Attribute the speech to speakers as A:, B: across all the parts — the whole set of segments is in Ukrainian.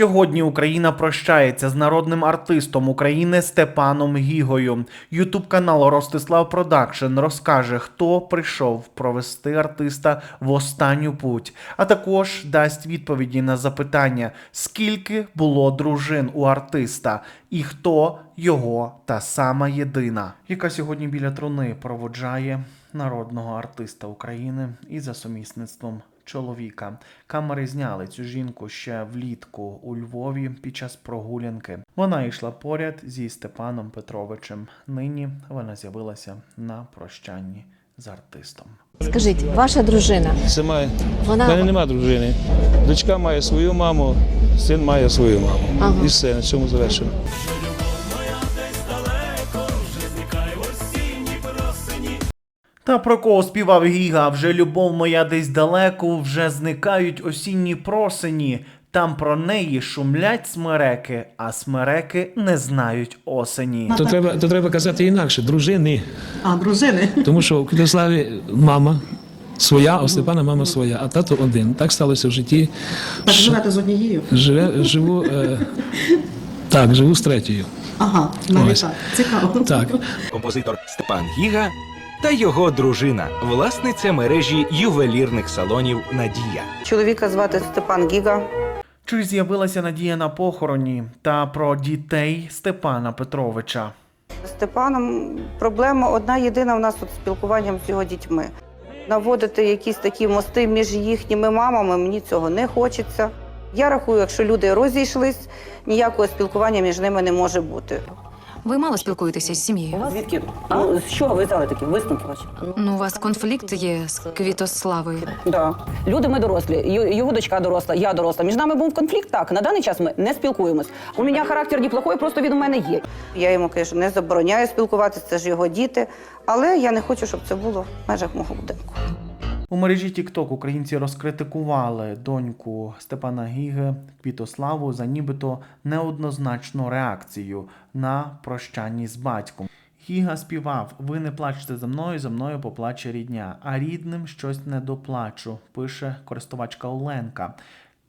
A: Сьогодні Україна прощається з народним артистом України Степаном Гігою. Ютуб канал Ростислав Продакшн розкаже, хто прийшов провести артиста в останню путь, а також дасть відповіді на запитання, скільки було дружин у артиста і хто його та сама єдина, яка сьогодні біля труни проводжає народного артиста України і за сумісництвом чоловіка. Камери зняли цю жінку ще влітку у Львові під час прогулянки. Вона йшла поряд зі Степаном Петровичем. Нині вона з'явилася на прощанні з артистом.
B: Скажіть, ваша дружина,
C: Це має.
B: Вона-
C: мене нема дружини. Дочка має свою маму, син має свою маму.
B: Ага.
C: І все, на цьому завершено.
A: Та про кого співав Гіга, вже любов моя десь далеко, вже зникають осінні просені. Там про неї шумлять смереки, а смереки не знають осені.
D: То треба, то треба казати інакше, дружини.
E: А, дружини.
D: Тому що у Квітославі мама своя, а у Степана мама своя, а тато один. Так сталося в житті.
E: Так
D: Що
E: живете з однією.
D: Живе, живу, е, так, живу з третьою.
E: Ага, навіть так. Цікаво.
D: Так.
F: композитор Степан Гіга та його дружина, власниця мережі ювелірних салонів Надія.
G: Чоловіка звати Степан Гіга.
A: Чи з'явилася надія на похороні та про дітей Степана Петровича?
G: З Степаном проблема одна єдина у нас тут спілкуванням з його дітьми. Наводити якісь такі мости між їхніми мамами мені цього не хочеться. Я рахую, якщо люди розійшлись, ніякого спілкування між ними не може бути.
H: Ви мало спілкуєтеся з сім'єю?
I: Звідки? Ну, з чого ви взяли такі висновки ваші?
H: Ну, у вас конфлікт є з Квітославою.
I: Да. Люди ми дорослі, його дочка доросла, я доросла. Між нами був конфлікт, так. На даний час ми не спілкуємось. У мене характер неплохой, просто він у мене є.
G: Я йому, звісно, не забороняю спілкуватися, це ж його діти, але я не хочу, щоб це було в межах мого будинку.
A: У мережі TikTok українці розкритикували доньку Степана Гіги Квітославу за нібито неоднозначну реакцію на прощанні з батьком. Гіга співав: Ви не плачете за мною, за мною поплаче рідня, а рідним щось не доплачу, пише користувачка Оленка.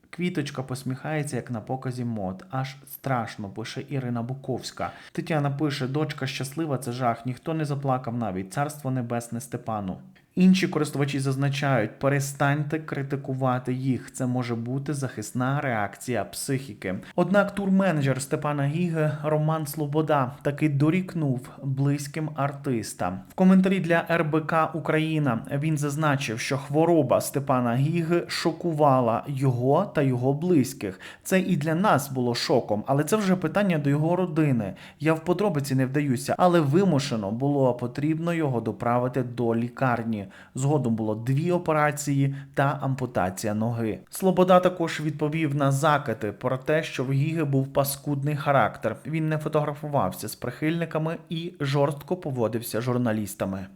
A: Квіточка посміхається, як на показі мод. Аж страшно, пише Ірина Буковська. Тетяна пише: дочка щаслива, це жах. Ніхто не заплакав навіть. Царство небесне Степану. Інші користувачі зазначають, перестаньте критикувати їх. Це може бути захисна реакція психіки. Однак турменеджер Степана Гіги Роман Слобода таки дорікнув близьким артиста. В коментарі для РБК Україна він зазначив, що хвороба Степана Гіги шокувала його та його близьких. Це і для нас було шоком, але це вже питання до його родини. Я в подробиці не вдаюся, але вимушено було потрібно його доправити до лікарні. Згодом було дві операції та ампутація ноги. Слобода також відповів на закити про те, що в Гіги був паскудний характер. Він не фотографувався з прихильниками і жорстко поводився з журналістами.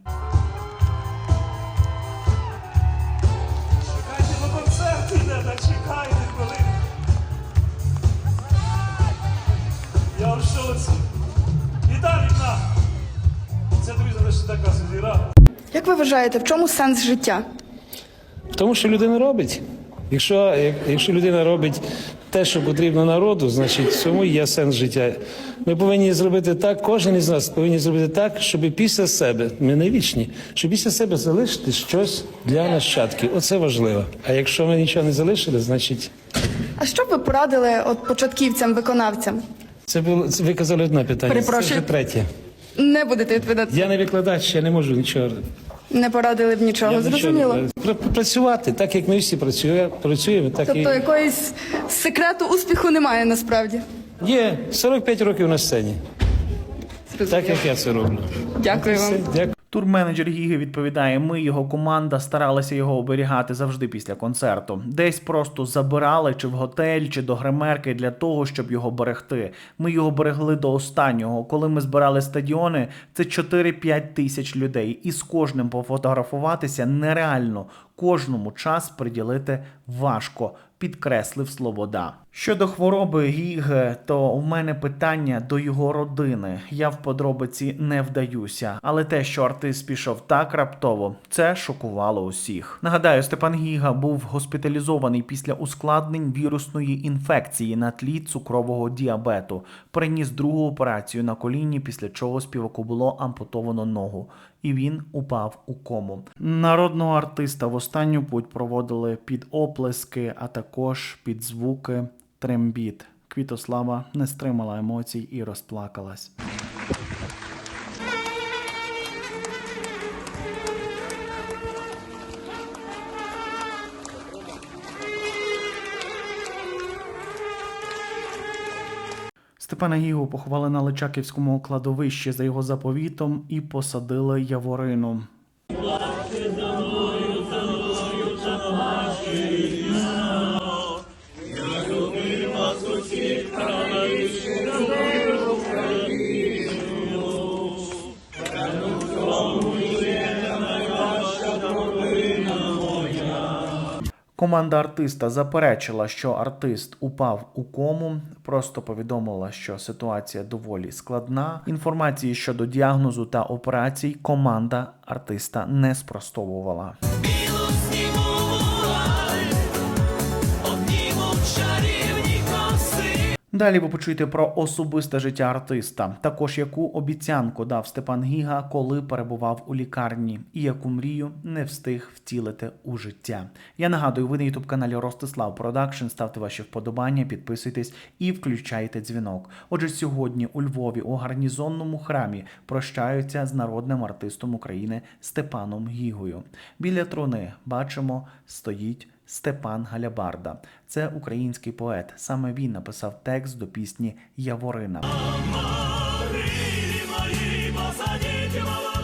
J: Як ви вважаєте, в чому сенс життя?
D: В тому, що людина робить. Якщо, як- якщо людина робить те, що потрібно народу, значить в цьому є сенс життя. Ми повинні зробити так, кожен із нас повинні зробити так, щоб після себе, ми не вічні, щоб після себе залишити щось для нащадків. Оце важливо. А якщо ми нічого не залишили, значить
J: А що б ви порадили от початківцям, виконавцям?
D: це було це ви казали одне питання. Це вже третє.
J: Не будете відповідати.
D: Я не викладач, я не можу нічого.
J: Не порадили б нічого.
D: я нічого
J: Зрозуміло.
D: Пр- Працювати так, як ми всі працюємо, працюємо, так
J: Тобто
D: і
J: якоїсь секрету успіху немає насправді.
D: є 45 років на сцені. Так як я це роблю.
J: Дякую вам.
D: Все, дякую.
A: Турменеджер Гіги відповідає: ми, його команда, старалися його оберігати завжди після концерту. Десь просто забирали чи в готель, чи до гримерки для того, щоб його берегти. Ми його берегли до останнього. Коли ми збирали стадіони, це 4-5 тисяч людей, і з кожним пофотографуватися нереально. Кожному час приділити важко. Підкреслив Слобода. Щодо хвороби Гіге, то у мене питання до його родини. Я в подробиці не вдаюся, але те, що артист пішов так раптово, це шокувало усіх. Нагадаю, Степан Гіга був госпіталізований після ускладнень вірусної інфекції на тлі цукрового діабету. Переніс другу операцію на коліні, після чого співаку було ампутовано ногу, і він упав у кому. Народного артиста в останню путь проводили під оплески, а також під звуки трембіт. Квітослава не стримала емоцій і розплакалась. Степана Гігу поховали на Личаківському кладовищі за його заповітом і посадили яворину. Команда артиста заперечила, що артист упав у кому, просто повідомила, що ситуація доволі складна. Інформації щодо діагнозу та операцій команда артиста не спростовувала. Далі ви почуєте про особисте життя артиста, також яку обіцянку дав Степан Гіга, коли перебував у лікарні, і яку мрію не встиг втілити у життя. Я нагадую, ви на ютуб каналі Ростислав Продакшн. Ставте ваші вподобання, підписуйтесь і включайте дзвінок. Отже, сьогодні у Львові у гарнізонному храмі прощаються з народним артистом України Степаном Гігою. Біля труни бачимо стоїть. Степан Галябарда. Це український поет. Саме він написав текст до пісні Яворина. Гіга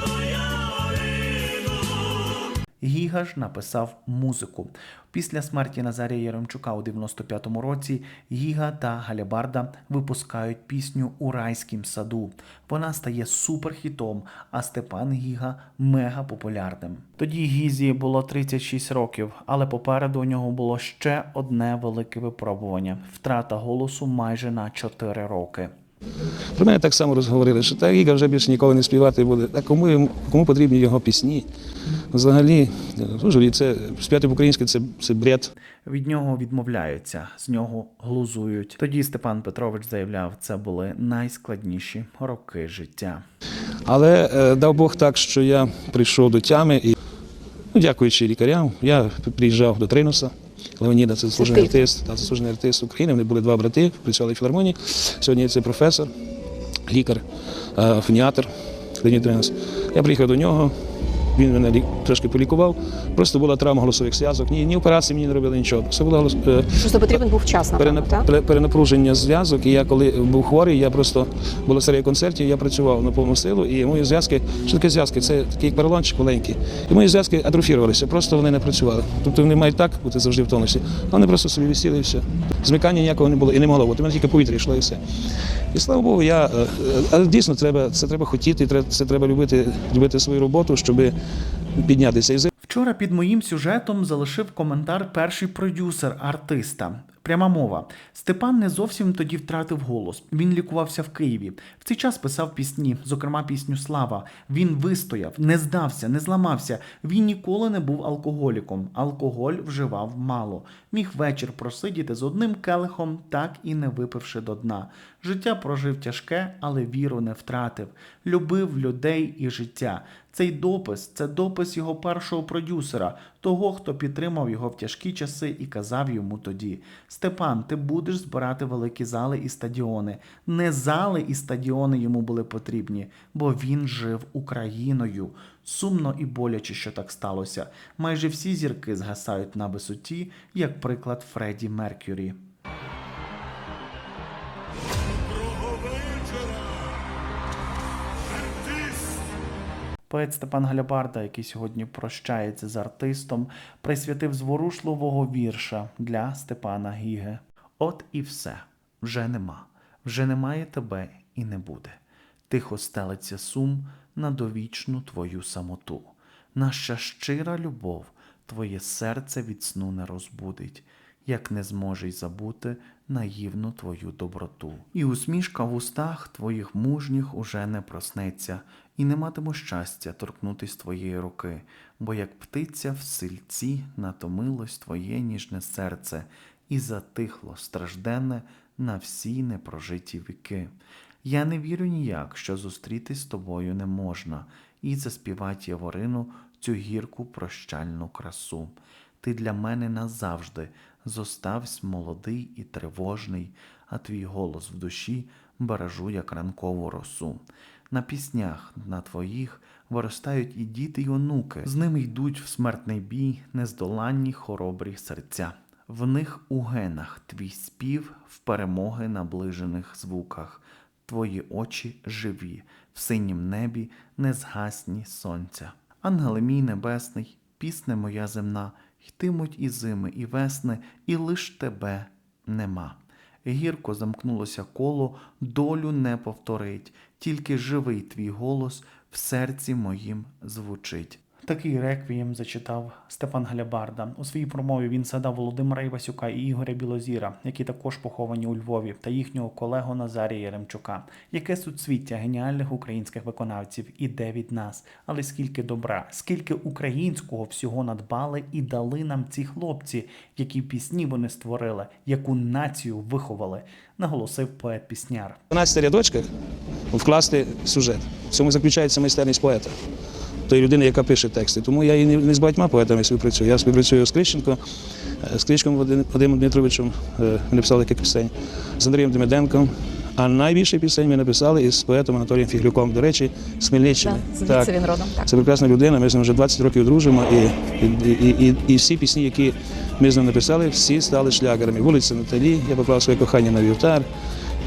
A: ж написав музику. Після смерті Назарія Яремчука у 95-му році Гіга та Галябарда випускають пісню у райськім саду. Вона стає суперхітом, а Степан Гіга мега популярним. Тоді Гізі було 36 років, але попереду у нього було ще одне велике випробування втрата голосу майже на 4 роки.
C: Про мене так само розговорили, що та Гіга вже більше ніколи не співати буде. А кому, кому потрібні його пісні? Взагалі, ну, це співати по-українськи це, це бред.
A: Від нього відмовляються, з нього глузують. Тоді Степан Петрович заявляв, це були найскладніші роки життя.
C: Але е, дав Бог так, що я прийшов до тями і, ну, дякуючи лікарям, я приїжджав до Тринуса. Леоніда це заслужений артист, та заслужений артист України. Вони були два брати, працювали в філармонії. Сьогодні це професор, лікар, фоніатор Леонід Тринус. Я приїхав до нього. Він мене трошки полікував. Просто була травма голосових зв'язок. Ні, ні операції мені не робили нічого. Це була голос- е,
B: Просто потрібен був час, напевно,
C: Перена...
B: так?
C: перенапруження зв'язок. І я коли був хворий, я просто була серія концертів, я працював на повну силу, і мої зв'язки, що таке зв'язки? Це такий поролончик маленький. І мої зв'язки атрофірувалися, просто вони не працювали. Тобто вони мають так бути завжди в тонусі. Вони просто собі висіли і все. Змикання ніякого не було і не могло бути. У мене тільки повітря йшло і все. І слава Богу, я. е, е, Але дійсно треба, це треба хотіти, це треба любити, любити свою роботу, щоб піднятися.
A: Вчора під моїм сюжетом залишив коментар перший продюсер артиста. Пряма мова. Степан не зовсім тоді втратив голос. Він лікувався в Києві. В цей час писав пісні, зокрема пісню Слава. Він вистояв, не здався, не зламався. Він ніколи не був алкоголіком. Алкоголь вживав мало. Міг вечір просидіти з одним келихом, так і не випивши до дна. Життя прожив тяжке, але віру не втратив. Любив людей і життя. Цей допис це допис його першого продюсера, того, хто підтримав його в тяжкі часи і казав йому тоді: Степан, ти будеш збирати великі зали і стадіони. Не зали і стадіони йому були потрібні, бо він жив Україною. Сумно і боляче, що так сталося. Майже всі зірки згасають на висоті, як приклад Фредді Меркюрі. Поет Степан Галябарда, який сьогодні прощається з артистом, присвятив зворушливого вірша для Степана Гіге. От і все, вже нема, вже немає тебе і не буде. Тихо стелиться сум на довічну твою самоту. Наша щира любов твоє серце від сну не розбудить, як не зможе й забути наївну твою доброту. І усмішка в устах твоїх мужніх уже не проснеться, і не матиму щастя торкнутись твоєї руки, бо як птиця в сильці натомилось твоє ніжне серце, і затихло стражденне на всі непрожиті віки. Я не вірю ніяк, що зустрітись з тобою не можна, і заспівать Яворину цю гірку прощальну красу. Ти для мене назавжди зоставсь молодий і тривожний, а твій голос в душі бережу, як ранкову росу. На піснях на твоїх виростають і діти, й онуки. З ними йдуть в смертний бій нездоланні хоробрі серця. В них у генах твій спів в перемоги наближених звуках. Твої очі живі, в синім небі незгасні сонця. Ангеле мій небесний, пісне моя земна, йтимуть і зими, і весни, і лиш тебе нема. Гірко замкнулося коло, долю не повторить, тільки живий твій голос в серці моїм звучить. Такий реквієм зачитав Стефан Глябарда. У своїй промові він згадав Володимира Івасюка і Ігоря Білозіра, які також поховані у Львові, та їхнього колегу Назарія Яремчука. Яке суцвіття геніальних українських виконавців іде від нас, але скільки добра, скільки українського всього надбали і дали нам ці хлопці, які пісні вони створили, яку націю виховали, наголосив поет-пісняр.
C: В 12 рядочках вкласти сюжет. В цьому заключається майстерність поета. Тої людини, яка пише тексти. Тому я і не з багатьма поетами співпрацюю. Я співпрацюю з Крищенко, е, з Кричком Вадим- Вадимом Дмитровичем, е, ми написали кілька пісень, з Андрієм Демиденком. А найбільше пісень ми написали із поетом Анатолієм Фіглюком. До речі, з Хмельниччини.
B: Звідси він родом. Так.
C: Це прекрасна людина. Ми з ним вже 20 років дружимо, і, і, і, і, і всі пісні, які ми з ним написали, всі стали шлягерами. Вулиця Наталі, я поклав своє кохання на вівтар,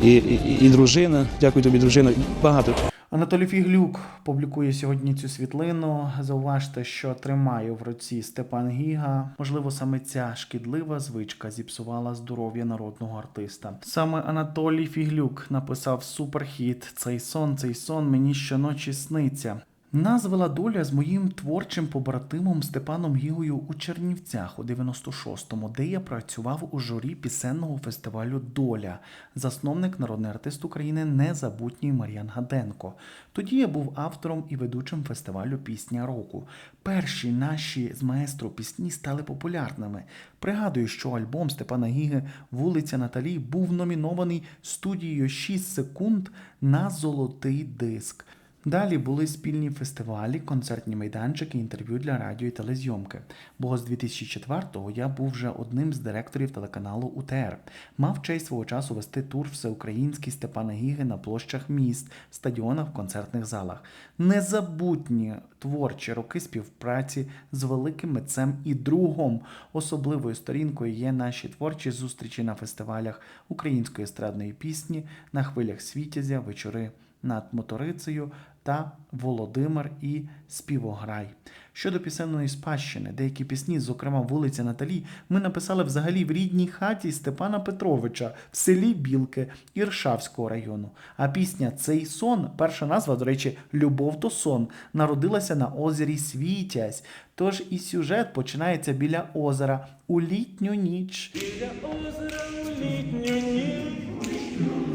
C: і, і, і дружина, дякую тобі, дружина, багато.
A: Анатолій Фіглюк публікує сьогодні цю світлину. Зауважте, що тримає в руці Степан Гіга. Можливо, саме ця шкідлива звичка зіпсувала здоров'я народного артиста. Саме Анатолій Фіглюк написав суперхіт Цей сон, цей сон мені щоночі сниться. Назвела доля з моїм творчим побратимом Степаном Гігою у Чернівцях у 96-му, де я працював у журі пісенного фестивалю Доля, засновник народний артист України незабутній Мар'ян Гаденко. Тоді я був автором і ведучим фестивалю Пісня року. Перші наші з маестро пісні стали популярними. Пригадую, що альбом Степана Гіги Вулиця Наталі був номінований студією 6 секунд на золотий диск. Далі були спільні фестивалі, концертні майданчики, інтерв'ю для радіо і телезйомки. Бо з 2004-го я був вже одним з директорів телеканалу УТР. Мав честь свого часу вести тур всеукраїнський Степана Гіги на площах міст, стадіонах, концертних залах. Незабутні творчі роки співпраці з великим митцем і другом. Особливою сторінкою є наші творчі зустрічі на фестивалях української естрадної пісні, на хвилях світязя, вечори над моторицею та Володимир і Співограй. Щодо пісенної спадщини, деякі пісні, зокрема вулиця Наталі, ми написали взагалі в рідній хаті Степана Петровича в селі Білки Іршавського району. А пісня Цей сон, перша назва, до речі, Любов то сон, народилася на озері Світязь. Тож і сюжет починається біля озера у літню ніч.
K: Біля озера у літню ніч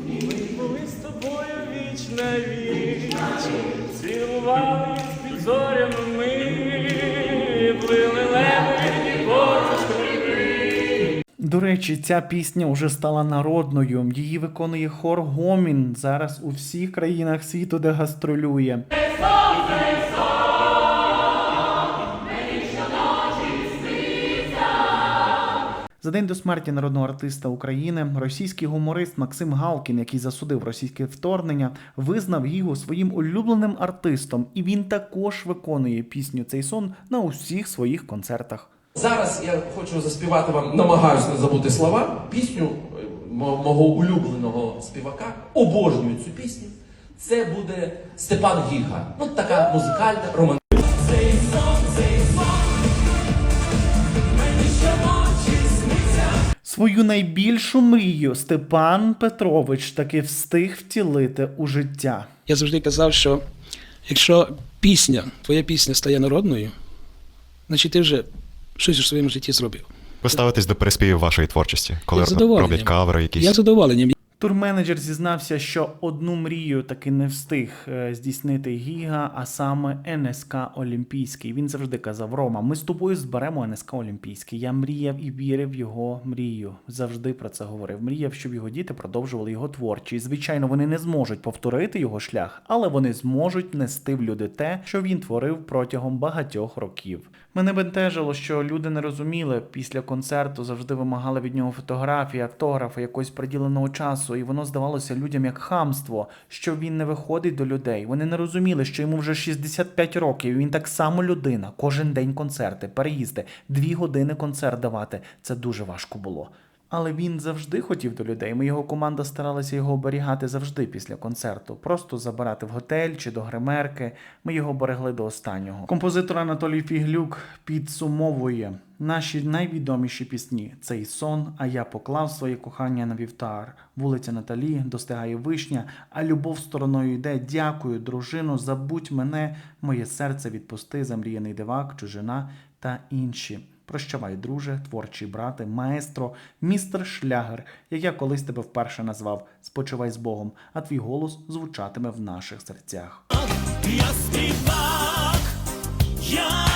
K: Ми були з тобою віч віч Цілувались під зорями ми
A: До речі, ця пісня вже стала народною. Її виконує хор Гомін зараз у всіх країнах світу, де гастролює. За день до смерті народного артиста України російський гуморист Максим Галкін, який засудив російське вторгнення, визнав його своїм улюбленим артистом, і він також виконує пісню цей сон на усіх своїх концертах.
L: Зараз я хочу заспівати вам, намагаюся не забути слова, пісню е, мого улюбленого співака. Обожнюю цю пісню. Це буде Степан Гіга. Ну, така музикальна, романтична.
A: Свою найбільшу мрію Степан Петрович таки встиг втілити у життя.
C: Я завжди казав, що якщо пісня, твоя пісня стає народною, значить ти вже щось у своєму житті зробив.
M: Ви ставитесь до переспівів вашої творчості, коли роблять кавери якісь.
C: Я задоволенням.
A: Турменеджер зізнався, що одну мрію таки не встиг е, здійснити Гіга, а саме НСК Олімпійський. Він завжди казав: Рома, ми з тобою зберемо НСК Олімпійський. Я мріяв і вірив його мрію. Завжди про це говорив. Мріяв, щоб його діти продовжували його творчість. Звичайно, вони не зможуть повторити його шлях, але вони зможуть нести в люди те, що він творив протягом багатьох років. Мене бентежило, що люди не розуміли після концерту, завжди вимагали від нього фотографії, автографи, якогось приділеного часу, і воно здавалося людям як хамство, що він не виходить до людей. Вони не розуміли, що йому вже 65 років. Він так само людина. Кожен день концерти, переїзди, дві години концерт давати. Це дуже важко було. Але він завжди хотів до людей. Ми його команда старалася його оберігати завжди після концерту, просто забирати в готель чи до гримерки. Ми його берегли до останнього. Композитор Анатолій Фіглюк підсумовує наші найвідоміші пісні: цей сон. А я поклав своє кохання на вівтар. Вулиця Наталі, достигає вишня, а любов стороною йде. Дякую, дружину, забудь мене, моє серце відпусти, замріяний дивак, чужина та інші. Прощавай, друже, творчий брате, маестро, містер Шлягер, як я колись тебе вперше назвав. Спочивай з Богом, а твій голос звучатиме в наших серцях.
K: Я співак, я.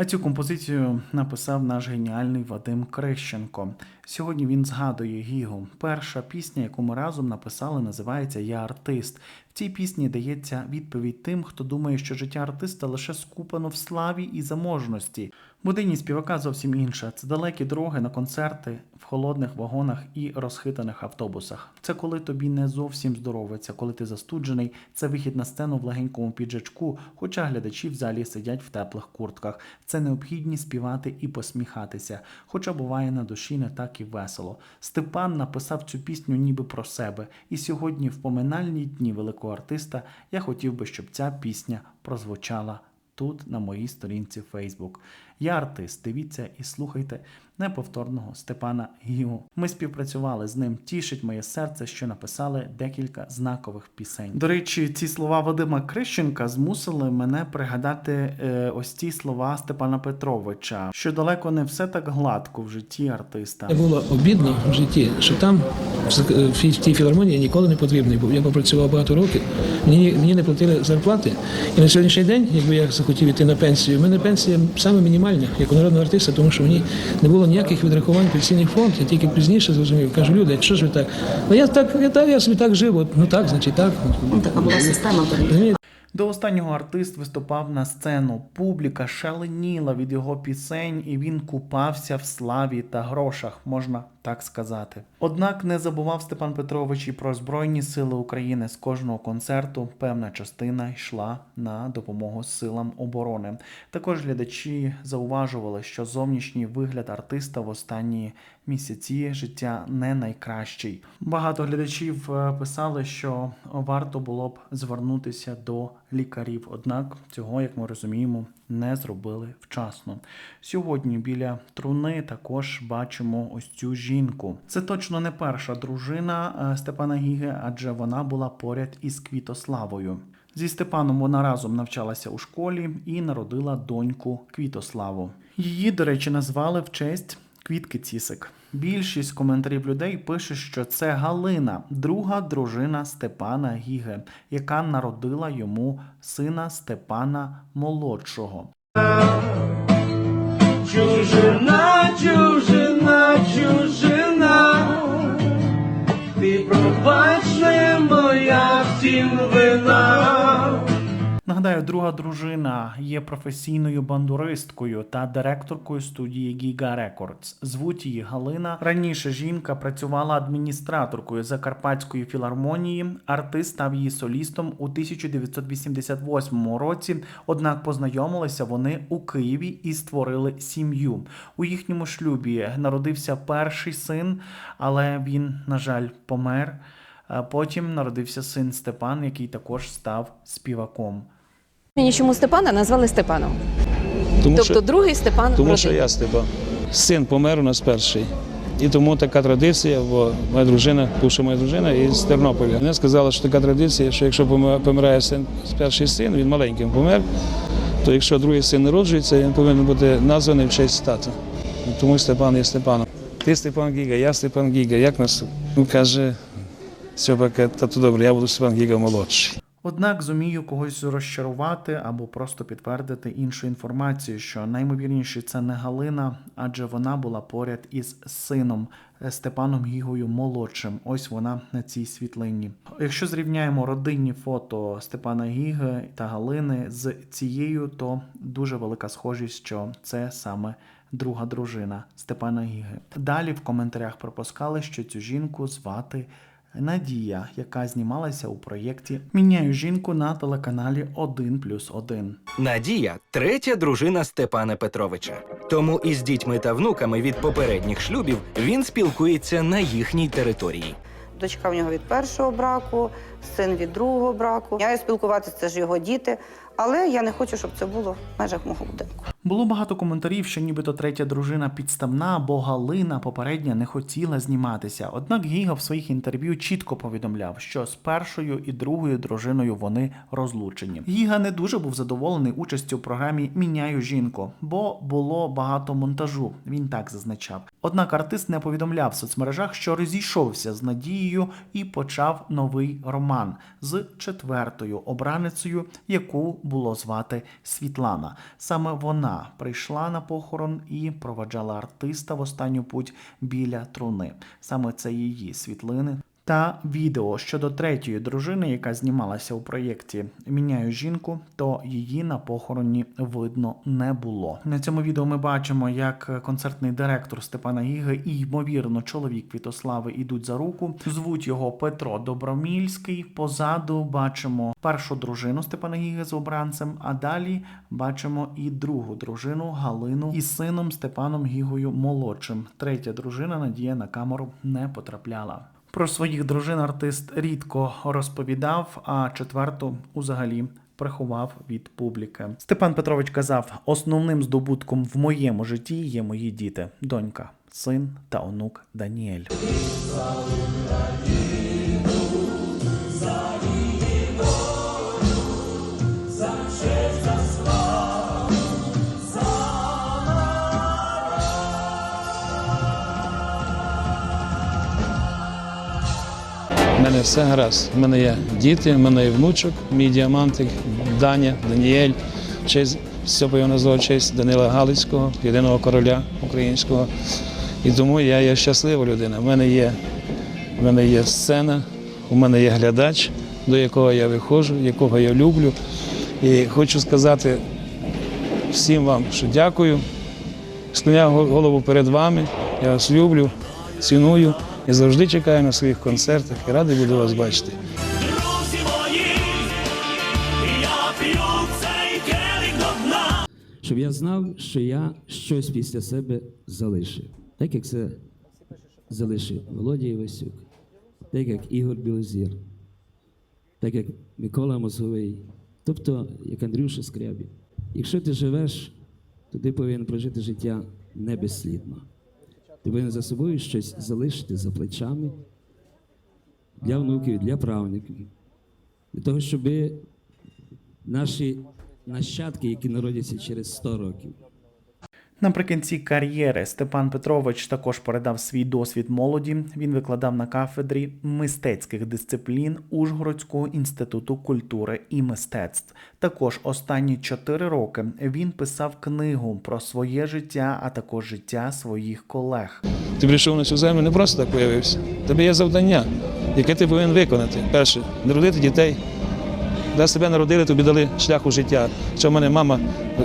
A: А цю композицію написав наш геніальний Вадим Крещенко. Сьогодні він згадує Гігу. Перша пісня, яку ми разом написали, називається Я артист. В цій пісні дається відповідь тим, хто думає, що життя артиста лише скупано в славі і заможності. Будині співака зовсім інша. Це далекі дороги на концерти в холодних вагонах і розхитаних автобусах. Це коли тобі не зовсім здоровиться, коли ти застуджений. Це вихід на сцену в легенькому піджачку, хоча глядачі в залі сидять в теплих куртках. Це необхідність співати і посміхатися, хоча буває на душі не так і весело. Степан написав цю пісню ніби про себе, і сьогодні, в поминальні дні великого артиста, я хотів би, щоб ця пісня прозвучала тут, на моїй сторінці Facebook. Я артист. Дивіться і слухайте неповторного Степана Гігу. Ми співпрацювали з ним. Тішить моє серце, що написали декілька знакових пісень. До речі, ці слова Вадима Крищенка змусили мене пригадати е, ось ці слова Степана Петровича, що далеко не все так гладко в житті артиста.
C: Було обідно в житті, що там в тій філармонії ніколи не потрібний був. Я попрацював багато років, мені, мені не платили зарплати. І на сьогоднішній день, якби я захотів іти на пенсію, мене пенсія саме мінімальна, як у народного артиста, тому що мені не було ніяких відрахувань в пенсійний фонд. Я тільки пізніше зрозумів. Кажу, люди, що ж ви так? Ну я так, я так, я собі так жив. От, ну так, значить так.
E: Ну, така була система.
A: До останнього артист виступав на сцену. Публіка шаленіла від його пісень, і він купався в славі та грошах, можна так сказати. Однак не забував Степан Петрович і про Збройні Сили України. З кожного концерту певна частина йшла на допомогу силам оборони. Також глядачі зауважували, що зовнішній вигляд артиста в останні місяці життя не найкращий. Багато глядачів е, писали, що варто було б звернутися до лікарів. Однак цього, як ми розуміємо, не зробили вчасно. Сьогодні біля труни також бачимо ось цю жінку. Це точно не перша дружина е, Степана Гіги, адже вона була поряд із Квітославою. Зі Степаном вона разом навчалася у школі і народила доньку Квітославу. Її, до речі, назвали в честь Квітки Цісик. Більшість коментарів людей пише, що це Галина, друга дружина Степана Гіге, яка народила йому сина Степана Молодшого.
K: Чужина, чужина, чужина, ти пробач не моя втім вина.
A: Нагадаю, друга дружина є професійною бандуристкою та директоркою студії Giga Records. Звуть її Галина. Раніше жінка працювала адміністраторкою Закарпатської філармонії. Артист став її солістом у 1988 році. Однак познайомилися вони у Києві і створили сім'ю. У їхньому шлюбі народився перший син, але він, на жаль, помер. Потім народився син Степан, який також став співаком.
B: Мені чому Степана назвали Степаном?
C: Тому
B: тобто
C: що,
B: другий Степан
C: тому що я Степан. Син помер у нас перший. І тому така традиція, бо моя дружина, бувша моя дружина із Тернополя. Вона сказала, що така традиція, що якщо помирає син, перший син, він маленьким помер, то якщо другий син народжується, він повинен бути названий в честь тата. Тому Степан є Степаном. Ти Степан Гіга, я Степан Гіга. Як нас? Він каже, Степа, тату добре, я буду Степан Гіга молодший.
A: Однак зумію когось розчарувати або просто підтвердити іншу інформацію, що наймовірніше це не Галина, адже вона була поряд із сином е, Степаном Гігою молодшим. Ось вона на цій світлині. Якщо зрівняємо родинні фото Степана Гіги та Галини з цією, то дуже велика схожість, що це саме друга дружина Степана Гіги. Далі в коментарях пропускали, що цю жінку звати. Надія, яка знімалася у проєкті Міняю жінку на телеканалі 1 плюс 1.
F: Надія третя дружина Степана Петровича. Тому із дітьми та внуками від попередніх шлюбів він спілкується на їхній території.
G: Дочка в нього від першого браку, син від другого браку. Я спілкуватися, це ж його діти. Але я не хочу, щоб це було в межах мого будинку.
A: Було багато коментарів, що нібито третя дружина підставна, бо Галина попередня не хотіла зніматися. Однак Гіга в своїх інтерв'ю чітко повідомляв, що з першою і другою дружиною вони розлучені. Гіга не дуже був задоволений участю в програмі Міняю жінку, бо було багато монтажу. Він так зазначав. Однак артист не повідомляв в соцмережах, що розійшовся з Надією і почав новий роман з четвертою обраницею, яку було звати Світлана. Саме вона прийшла на похорон і проведжала артиста в останню путь біля труни. Саме це її світлини. Та відео щодо третьої дружини, яка знімалася у проєкті Міняю жінку, то її на похороні видно не було. На цьому відео ми бачимо, як концертний директор Степана Гіги і ймовірно чоловік Квітослави ідуть за руку. Звуть його Петро Добромільський. Позаду бачимо першу дружину Степана Гіги з обранцем. А далі бачимо і другу дружину Галину із сином Степаном Гігою молодшим. Третя дружина Надія на камеру не потрапляла. Про своїх дружин артист рідко розповідав, а четверту узагалі приховав від публіки. Степан Петрович казав: основним здобутком в моєму житті є мої діти, донька, син та онук Даніель.
C: Мене все гаразд. У мене є діти, у мене є внучок, мій діамантик, Даня, Даніель, честь Степа назвав честь Данила Галицького, єдиного короля українського. І тому я є щаслива людина. У мене є, у мене є сцена, у мене є глядач, до якого я виходжу, якого я люблю. І хочу сказати всім вам, що дякую. Склоняю голову перед вами. Я вас люблю, ціную і завжди чекаю на своїх концертах і радий буду вас бачити.
K: Друзі мої, я п'ю цей келих до дна.
N: щоб я знав, що я щось після себе залишив. Так як це залишив Володя Івасюк, так як Ігор Білозір, так як Микола Мозговий, тобто як Андрюша Скрябін. Якщо ти живеш, то ти повинен прожити життя не безслідно. Ти повинен за собою щось залишити за плечами для внуків, для правників, для того, щоб наші нащадки, які народяться через 100 років,
A: Наприкінці кар'єри Степан Петрович також передав свій досвід молоді. Він викладав на кафедрі мистецьких дисциплін Ужгородського інституту культури і мистецтв. Також останні чотири роки він писав книгу про своє життя, а також життя своїх колег.
C: Ти прийшов на цю землю не просто так появився. Тебе є завдання, яке ти повинен виконати. Перше, народити дітей. Де себе народили, тобі дали шлях у життя. Що в мене мама,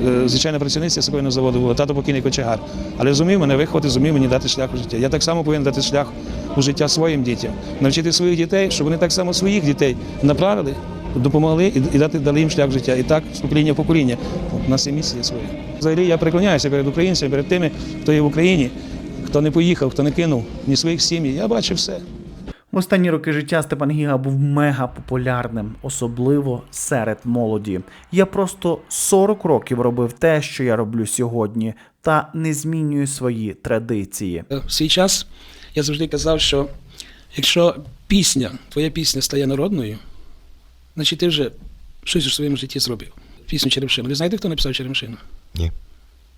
C: е, звичайна працівниця сокольного заводу була, тато покійний кочегар. Але зумів мене виховати, зумів мені дати шлях у життя. Я так само повинен дати шлях у життя своїм дітям. Навчити своїх дітей, щоб вони так само своїх дітей направили, допомогли і, дати дали їм шлях життя. І так з покоління в покоління. У нас є місія своя. Взагалі я преклоняюся перед українцями, перед тими, хто є в Україні, хто не поїхав, хто не кинув ні своїх сім'ї. Я бачив все.
A: В останні роки життя Степан Гіга був мега популярним, особливо серед молоді. Я просто 40 років робив те, що я роблю сьогодні, та не змінюю свої традиції.
C: В свій час я завжди казав, що якщо пісня, твоя пісня стає народною, значить ти вже щось у своєму житті зробив. пісню Черемшина. Ви знаєте, хто написав Черемшину?
M: Ні.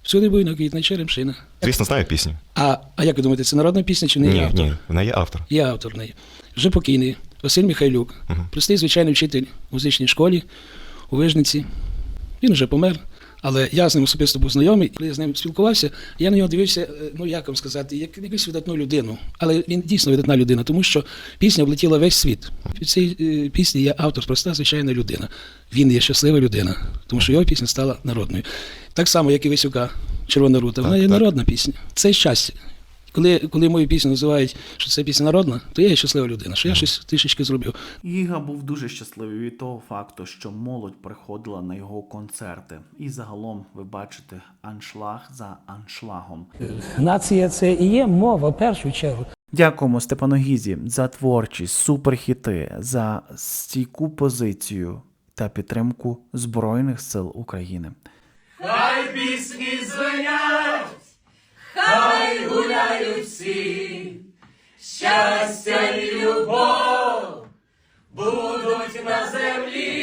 C: Всюди буйно квітне Черемшина.
M: Звісно, знаю пісню.
C: А, а як ви думаєте, це народна пісня чи не є автор?
M: ні, вона є автор.
C: Є автор неї. Вже покійний Василь Михайлюк, простий звичайний вчитель в музичній школі у Вижниці. Він вже помер. Але я з ним особисто був знайомий, коли я з ним спілкувався, я на нього дивився, е, ну як вам сказати, як якусь видатну людину. Але він дійсно видатна людина, тому що пісня облетіла весь світ. В цієї е, пісні є автор, проста звичайна людина. Він є щаслива людина, тому що його пісня стала народною. Так само, як і Висюка, Червона рута, вона
M: Так,
C: є
M: так.
C: народна пісня. Це щастя. Коли, коли мою пісню називають, що це пісня народна, то я є щаслива людина, що я щось трішечки зробив.
A: Гіга був дуже щасливий від того факту, що молодь приходила на його концерти. І загалом ви бачите аншлаг за аншлагом.
D: Нація це і є мова в першу чергу.
A: Дякуємо Степану Гізі за творчість, суперхіти, за стійку позицію та підтримку Збройних сил України.
K: Хай пісні звенять, хай гуляють всі, щастя і любов будуть на землі.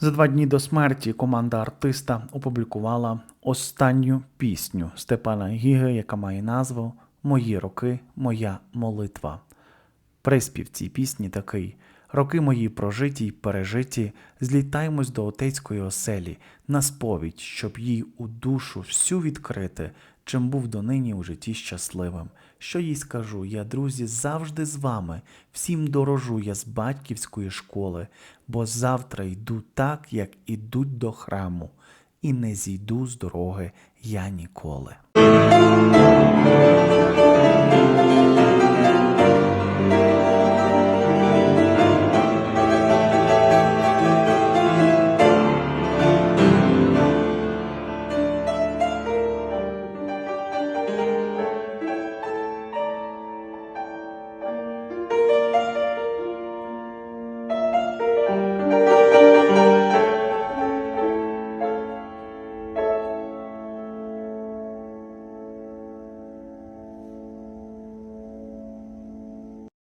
A: За два дні до смерті команда артиста опублікувала останню пісню Степана Гіги, яка має назву Мої роки, моя молитва. Приспів цій пісні такий: Роки мої прожиті й пережиті, злітаймось до отецької оселі, на сповідь, щоб їй у душу всю відкрити, чим був донині у житті щасливим. Що їй скажу, я, друзі, завжди з вами, всім дорожу я з батьківської школи, бо завтра йду так, як ідуть до храму, і не зійду з дороги я ніколи.